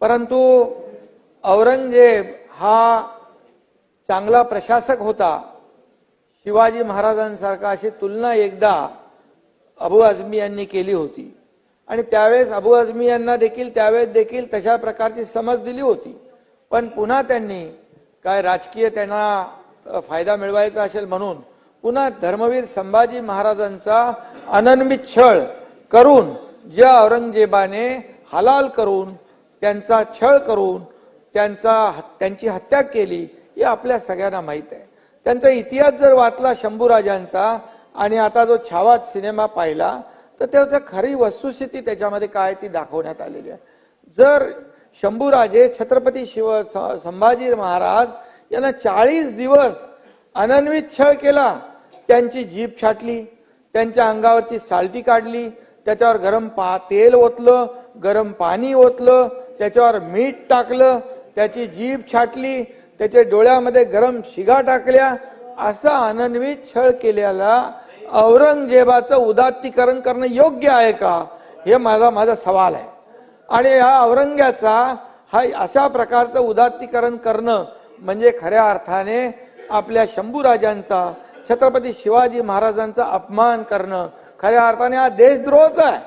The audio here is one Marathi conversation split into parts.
परंतु औरंगजेब हा चांगला प्रशासक होता. शिवाजी महाराजांसारखा अशी तुलना एकदा अबू आझमी यांनी केली होती. आणि त्यावेळेस अबू आझमी यांना देखील त्यावेळेस देखील तशा प्रकारची समज दिली होती. पण पुन्हा त्यांनी काय राजकीय त्यांना फायदा मिळवायचा असेल म्हणून पुन्हा धर्मवीर संभाजी महाराजांचा अनन्वित छळ करून ज्या औरंगजेबाने हलाल करून त्यांचा छळ करून त्यांचा त्यांची हत्या केली हे आपल्या सगळ्यांना माहीत आहे. त्यांचा इतिहास जर वाचला शंभूराजांचा आणि आता जो छावात सिनेमा पाहिला तर त्याचा खरी वस्तुस्थिती त्याच्यामध्ये काय ती दाखवण्यात आलेली आहे. जर शंभूराजे छत्रपती शिव संभाजी महाराज यांना चाळीस दिवस अनन्वित छळ केला त्यांची जीभ छाटली त्यांच्या अंगावरची सालटी काढली त्याच्यावर गरम पा तेल ओतलं गरम पाणी ओतलं त्याच्यावर मीठ टाकलं त्याची जीभ छाटली त्याच्या डोळ्यामध्ये गरम शिगा टाकल्या असा अनन्वित छळ केलेला औरंगजेबाचं उदात्तीकरण करणं योग्य आहे का? हे माझा माझा सवाल आहे. आणि या औरंग्याचा हा अशा प्रकारचं उदात्तीकरण करणं म्हणजे खऱ्या अर्थाने आपल्या शंभूराजांचा छत्रपती शिवाजी महाराजांचा अपमान करणं खऱ्या अर्थाने हा देशद्रोहच आहे.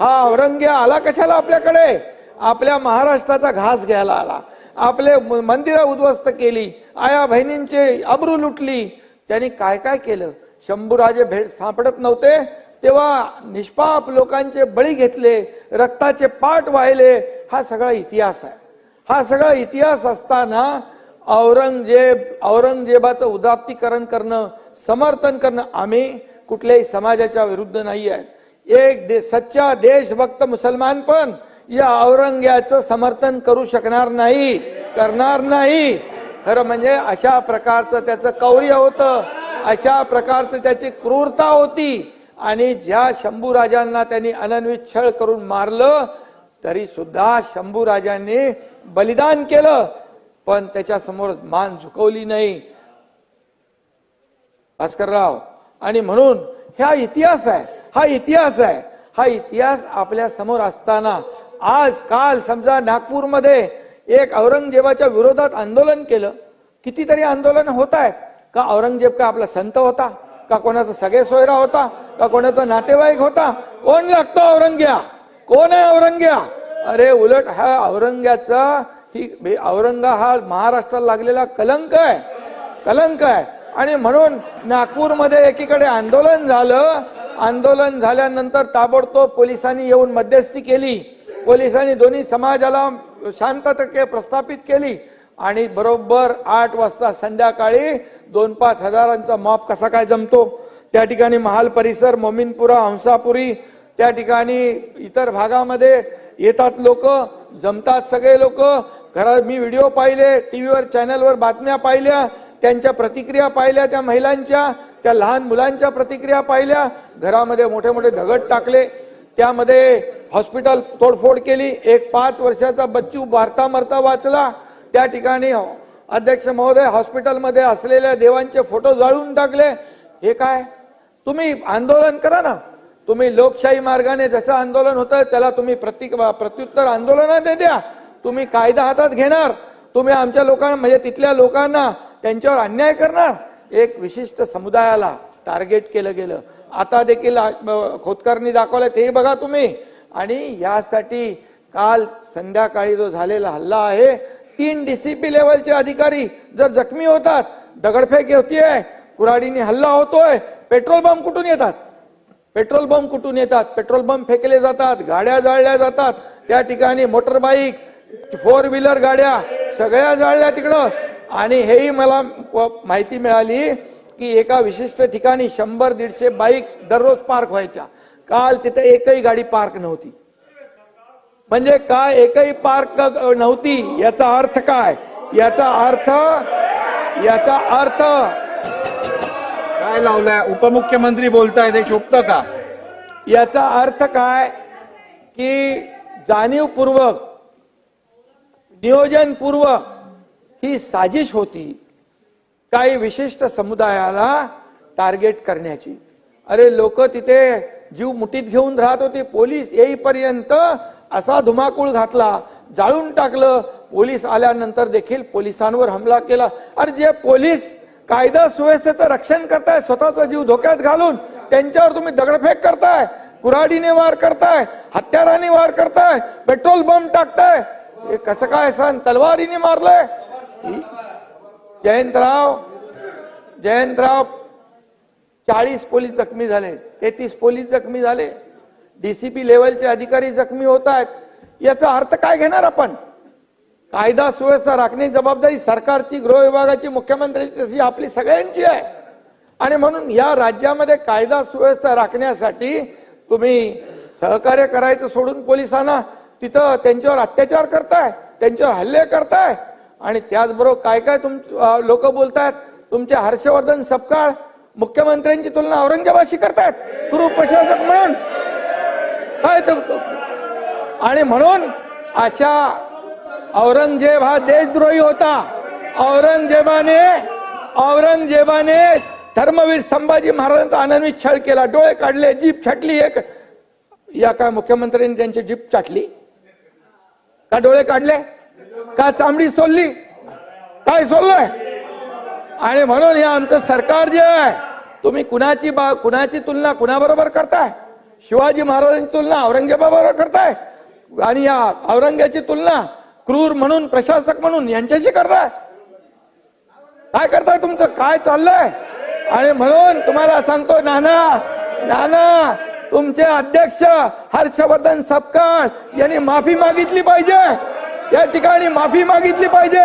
हा औरंग्या आला कशाला आपल्याकडे? आपल्या महाराष्ट्राचा घास घ्यायला आला. आपले म- मंदिरं उद्ध्वस्त केली. आया बहिणींचे अब्रू लुटली. त्यांनी काय काय केलं? शंभूराजे भेट सापडत नव्हते. तेव्हा निष्पाप लोकांचे बळी घेतले. रक्ताचे पाठ वाहिले. हा सगळा इतिहास आहे. हा सगळा इतिहास असताना औरंगजेब औरंगजेबाचं उदात्तीकरण करणं समर्थन करणं आम्ही कुठल्याही समाजाच्या विरुद्ध नाही आहेत एक दे, सच्चा देशभक्त मुसलमान पण या औरंग्याचं समर्थन करू शकणार नाही करणार नाही. खरं म्हणजे अशा प्रकारचं त्याचं कौर्य होतं अशा प्रकारचं त्याची क्रूरता होती. आणि ज्या शंभूराजांना त्यांनी अनन्वित छळ करून मारलं तरी सुद्धा शंभूराजांनी बलिदान केलं पण त्याच्यासमोर मान झुकवली नाही. भास्करराव आणि म्हणून हा इतिहास आहे हा इतिहास आहे हा इतिहास आपल्यासमोर असताना आज काल समजा नागपूरमध्ये एक औरंगजेबाच्या विरोधात आंदोलन केलं. कितीतरी आंदोलन होत आहेत. का औरंगजेब का आपला संत होता? का कोणाचा सगळे सोयरा होता? का कोणाचा नातेवाईक होता? कोण लागतो औरंग्या? कोण आहे औरंग्या? अरे उलट हा औरंग्याचा ही औरंगा हा महाराष्ट्राला लागलेला कलंक आहे. कलंक आहे. आणि म्हणून नागपूरमध्ये एकीकडे आंदोलन झालं. आंदोलन झाल्यानंतर ताबडतोब पोलिसांनी येऊन मध्यस्थी केली. पोलिसांनी दोन्ही समाजाला शांतता प्रस्थापित केली. आणि बरोबर आठ वाजता संध्याकाळी दोन पाच हजारांचा मॉप कसा काय जमतो? त्या ठिकाणी महाल परिसर मोमिनपुरा हंसापुरी त्या ठिकाणी इतर भागामध्ये येतात लोक जमतात सगळे लोक. घरात मी व्हिडिओ पाहिले टीव्हीवर चॅनलवर बातम्या पाहिल्या. त्यांच्या प्रतिक्रिया पाहिल्या त्या महिलांच्या त्या लहान मुलांच्या प्रतिक्रिया पाहिल्या. घरामध्ये मोठे मोठे दगड टाकले. त्यामध्ये हॉस्पिटल तोडफोड केली. एक पाच वर्षाचा बच्चू भारता मरता वाचला. त्या ठिकाणी अध्यक्ष महोदय हॉस्पिटलमध्ये असलेल्या देवांचे फोटो जाळून टाकले. हे काय? तुम्ही आंदोलन करा ना. तुम्ही लोकशाही मार्गाने जसं आंदोलन होतं त्याला तुम्ही प्रति प्रत्युत्तर आंदोलनात द्या. तुम्ही कायदा हातात घेणार. तुम्ही आमच्या लोकांना म्हणजे तिथल्या लोकांना त्यांच्यावर अन्याय करणार? एक विशिष्ट समुदायाला टार्गेट केलं गेलं. आता देखील आ- खोतकरनी दाखवलं ते बघा तुम्ही. आणि यासाठी काल संध्याकाळी जो झालेला हल्ला आहे तीन डीसीपी लेवलचे अधिकारी जर जखमी होतात दगडफेक होतीये कुराडीने हल्ला होतोय पेट्रोल बॉम्ब कुठून येतात? पेट्रोल बॉम्ब कुठून येतात? पेट्रोल बॉम्ब फेकले जातात गाड्या जाळल्या जातात. त्या ठिकाणी मोटर बाईक फोर व्हीलर गाड्या सगळ्या जाळल्या तिकडं. आणि हेही मला माहिती मिळाली की एका विशिष्ट ठिकाणी शंभर दीडशे बाईक दररोज पार्क व्हायच्या. काल तिथे एकही गाडी पार्क नव्हती. म्हणजे काय एकही पार्क नव्हती याचा अर्थ काय? याचा अर्थ याचा अर्थ काय लावलाय? उपमुख्यमंत्री बोलताय ते शोभतं का? याचा अर्थ काय? की जाणीवपूर्वक नियोजनपूर्वक ही साजिश होती काही विशिष्ट समुदायाला टार्गेट करण्याची. अरे लोक तिथे जीव मुठीत घेऊन राहत होते पोलीस येईपर्यंत असा धुमाकूळ घातला जाळून टाकलं. पोलीस आल्यानंतर देखील पोलिसांवर हमला केला. अरे जे पोलीस कायदा सुव्यवस्थेचं रक्षण करताय स्वतःचा जीव धोक्यात घालून त्यांच्यावर तुम्ही दगडफेक करताय कुऱ्हाडीने वार करताय हत्याराने वार करताय पेट्रोल बॉम्ब टाकताय. हे कसं काय सण तलवारीने मारलंय? जयंतराव जयंतराव चाळीस पोलीस जखमी झाले तेहतीस पोलीस जखमी झाले. डीसीपी लेवलचे अधिकारी जखमी होत आहेत. याचा अर्थ काय घेणार आपण? कायदा सुव्यवस्था राखण्याची जबाबदारी सरकारची गृह विभागाची मुख्यमंत्र्यांची तशी आपली सगळ्यांची आहे. आणि म्हणून या राज्यामध्ये कायदा सुव्यवस्था राखण्यासाठी तुम्ही सहकार्य करायचं सोडून पोलिसांना तिथं त्यांच्यावर अत्याचार करताय त्यांच्यावर हल्ले करताय. आणि त्याचबरोबर काय काय तुम लोक बोलतायत? तुमचे हर्षवर्धन सपकाळ मुख्यमंत्र्यांची तुलना औरंगजेबाशी करतायत. पूर्व प्रशासक म्हणून. काय आणि म्हणून अशा औरंगजेब हा देशद्रोही होता. औरंगजेबाने औरंगजेबाने धर्मवीर संभाजी महाराजांचा आनंदीत छळ केला. डोळे काढले जीप छाटली एक या काय मुख्यमंत्र्यांनी त्यांची जीप छाटली? का डोळे काढले? का चांबडी सोलली? काय सोललंय? आणि म्हणून हे आमचं सरकार जे आहे तुम्ही कुणाची बा कुणाची तुलना कुणाबरोबर करताय? शिवाजी महाराजांची तुलना औरंगजेबाबरोबर करताय? आणि या औरंग्याची तुलना क्रूर म्हणून प्रशासक म्हणून यांच्याशी करताय? काय करताय तुमचं? काय चाललंय? आणि म्हणून तुम्हाला सांगतो नाना नाना तुमचे अध्यक्ष हर्षवर्धन सपकाळ यांनी माफी मागितली पाहिजे. या ठिकाणी माफी मागितली पाहिजे.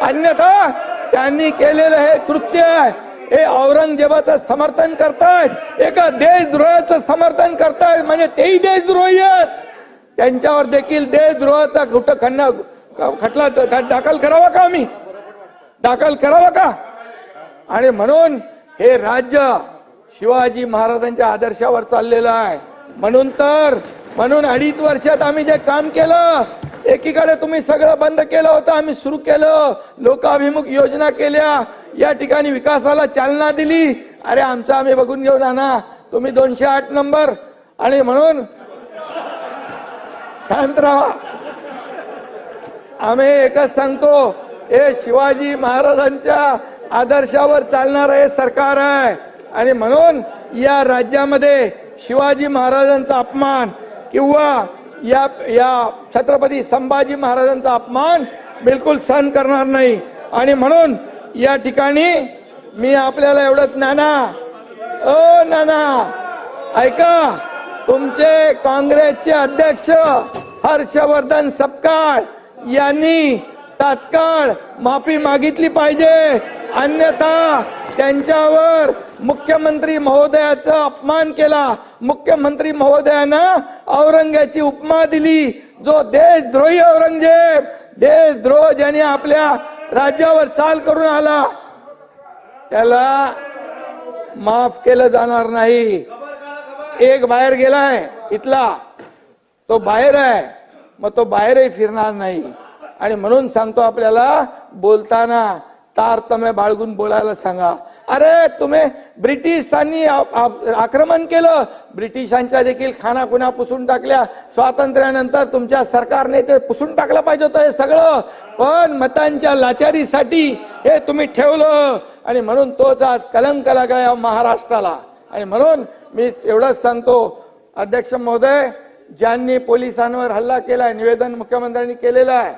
अन्यथा त्यांनी केलेलं हे कृत्य आहे. हे औरंगजेबाचं समर्थन करतायत. एका देशद्रोहाचं समर्थन करतायत. म्हणजे तेही देशद्रोही आहेत. त्यांच्यावर देखील देशद्रोहाचा कुठं खंड खटला दाखल करावा का आम्ही? दाखल करावा का? आणि म्हणून हे राज्य शिवाजी महाराजांच्या आदर्शावर चाललेलं आहे. म्हणून तर म्हणून अडीच वर्षात आम्ही जे काम केलं एकीकडे तुम्ही सगळं बंद केलं होतं आम्ही सुरू केलं. लोकाभिमुख योजना केल्या. या ठिकाणी विकासाला चालना दिली. अरे आमचं आम्ही बघून घेऊ ना तुम्ही दोनशे आठ नंबर. आणि म्हणून शांत राहा. आम्ही एकच सांगतो हे शिवाजी महाराजांच्या आदर्शावर चालणार हे सरकार आहे. आणि म्हणून या राज्यामध्ये शिवाजी महाराजांचा अपमान किंवा या या छत्रपती संभाजी महाराजांचा अपमान बिलकुल सहन करणार नाही. आणि म्हणून या ठिकाणी मी आपल्याला एवढंच नाना ओ नाना ऐका तुमचे काँग्रेसचे अध्यक्ष हर्षवर्धन सपकाळ यांनी तात्काळ माफी मागितली पाहिजे. अन्यथा त्यांच्यावर मुख्यमंत्री महोदयाचा अपमान केला. मुख्यमंत्री महोदयानं औरंगाची उपमा दिली. जो देशद्रोही औरंगजेब देशद्रोह ज्याने आपल्या राज्यावर चाल करून आला त्याला माफ केलं जाणार नाही. एक बाहेर गेलाय इथला. तो बाहेर आहे मग तो बाहेरही फिरणार नाही. आणि म्हणून सांगतो आपल्याला बोलताना तारतम्य बाळगून बोलायला सांगा. अरे तुम्ही ब्रिटिशांनी आ- आक्रमण केलं. ब्रिटिशांच्या देखील खाना पुसून टाकल्या. स्वातंत्र्यानंतर तुमच्या सरकारने ते पुसून टाकलं पाहिजे होतं हे सगळं. पण मतांच्या लाचारीसाठी हे तुम्ही ठेवलं. आणि म्हणून तोच आज कलंक लागा या महाराष्ट्राला. आणि म्हणून मी एवढंच सांगतो. अध्यक्ष महोदय ज्यांनी पोलिसांवर हल्ला केलाय निवेदन मुख्यमंत्र्यांनी केलेलं आहे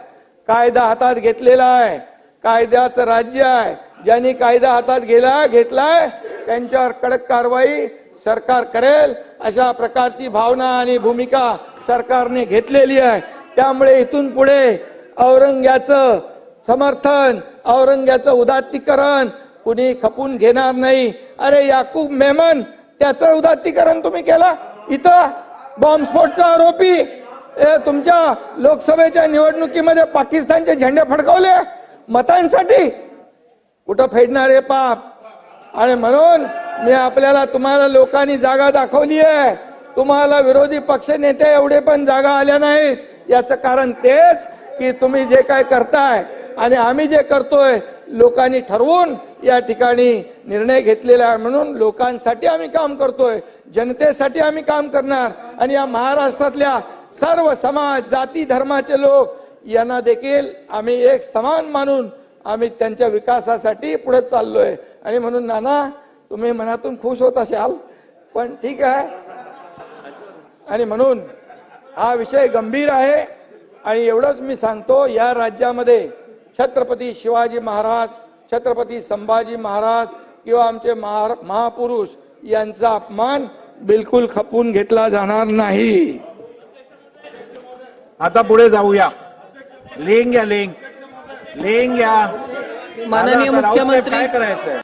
कायदा हातात घेतलेला आहे कायद्याचं राज्य आहे. ज्यांनी कायदा हातात गेला घेतलाय त्यांच्यावर कडक कारवाई सरकार करेल. अशा प्रकारची भावना आणि भूमिका सरकारने घेतलेली आहे. त्यामुळे इथून पुढे औरंग्याचं समर्थन औरंग्याचं उदात्तीकरण कुणी खपून घेणार नाही. अरे याकूब मेमन त्याचं उदात्तीकरण तुम्ही केला? इथं बॉम्बस्फोटचा आरोपी. तुमच्या लोकसभेच्या निवडणुकीमध्ये पाकिस्तानचे झेंडे फडकवले? मतांसाठी. कुठं फेडणार आहे पाप. आणि म्हणून मी आपल्याला तुम्हाला लोकांनी जागा दाखवली आहे तुम्हाला विरोधी पक्ष नेते एवढे पण जागा आल्या नाहीत. याचं कारण तेच की तुम्ही जे काय करताय आणि आम्ही जे करतोय लोकांनी ठरवून या ठिकाणी निर्णय घेतलेला आहे. म्हणून लोकांसाठी आम्ही काम करतोय. जनतेसाठी आम्ही काम करणार. आणि या महाराष्ट्रातल्या सर्व समाज जाती धर्माचे लोक यांना देखील आम्ही एक समान मानून आम्ही त्यांच्या विकासासाठी पुढे चाललोय. आणि म्हणून नाना तुम्ही मनातून खुश होत असाल पण ठीक आहे. आणि म्हणून हा विषय गंभीर आहे. आणि एवढंच मी सांगतो या राज्यामध्ये छत्रपती शिवाजी महाराज छत्रपती संभाजी महाराज किंवा आमचे महा महापुरुष यांचा अपमान बिलकुल खपून घेतला जाणार नाही. आता पुढे जाऊया. लिंग या लिंग. लिंग या. माननीय मुख्यमंत्री काय करायचंय?